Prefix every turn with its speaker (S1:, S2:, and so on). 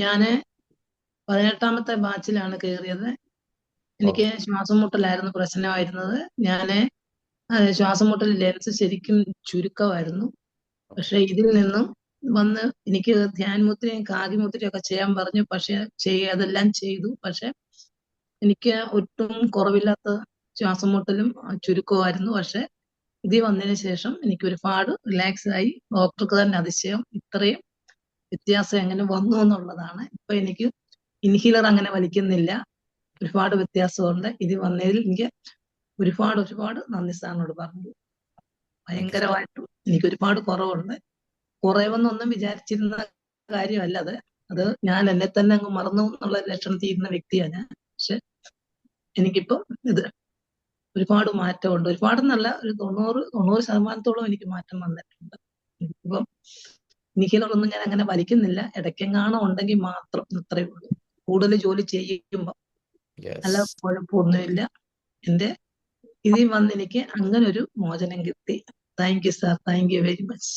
S1: ഞാൻ പതിനെട്ടാമത്തെ ബാച്ചിലാണ് കയറിയത് എനിക്ക് ശ്വാസം മുട്ടലായിരുന്നു പ്രശ്നമായിരുന്നത്. ഞാൻ ശ്വാസം മുട്ടൽ ലെൻസ് ശരിക്കും ചുരുക്കമായിരുന്നു. പക്ഷെ ഇതിൽ നിന്നും വന്ന് എനിക്ക് ധ്യാൻമുദ്രയും കാതിമുദ്രയും ഒക്കെ ചെയ്യാൻ പറഞ്ഞു. പക്ഷെ ചെയ്യ അതെല്ലാം ചെയ്തു. പക്ഷെ എനിക്ക് ഒട്ടും കുറവില്ലാത്ത ശ്വാസം മുട്ടലും ചുരുക്കമായിരുന്നു പക്ഷെ ഇതിൽ വന്നതിന് ശേഷം എനിക്ക് ഒരുപാട് റിലാക്സ് ആയി. ഡോക്ടർക്ക് തന്നെ അതിശയം. ഇത്രയും വ്യത്യാസം എങ്ങനെ വന്നു എന്നുള്ളതാണ്. ഇപ്പൊ എനിക്ക് ഇൻഹീലർ അങ്ങനെ വലിക്കുന്നില്ല. ഒരുപാട് വ്യത്യാസമുണ്ട്. ഇത് വന്നതിൽ എനിക്ക് ഒരുപാട് ഒരുപാട് നന്ദി സാറിനോട് പറഞ്ഞു. ഭയങ്കരമായിട്ട് എനിക്ക് ഒരുപാട് കുറവുണ്ട്. കുറവെന്നൊന്നും വിചാരിച്ചിരുന്ന കാര്യമല്ല അത്. അത് ഞാൻ എന്നെ തന്നെ അങ്ങ് മറന്നു എന്നുള്ള ലക്ഷണത്തിൽ ഇരുന്ന വ്യക്തിയാണ് ഞാൻ. പക്ഷെ എനിക്കിപ്പം ഇത് ഒരുപാട് മാറ്റമുണ്ട്. ഒരുപാട് നല്ല ഒരു തൊണ്ണൂറ് തൊണ്ണൂറ് ശതമാനത്തോളം എനിക്ക് മാറ്റം വന്നിട്ടുണ്ട്. എനിക്കിപ്പം ഇൻഹീലറൊന്നും ഞാൻ അങ്ങനെ വലിക്കുന്നില്ല. ഇടയ്ക്കെങ്ങാണോ ഉണ്ടെങ്കിൽ മാത്രം അത്രേ ഉള്ളൂ. കൂടുതൽ ജോലി ചെയ്യുമ്പോൾ അല്ല
S2: യെസ്
S1: കുഴപ്പമൊന്നുമില്ല എന്റെ ഇതിൽ വന്ന് എനിക്ക് അങ്ങനെ ഒരു മോചനം കിട്ടി. Thank you sir thank you very much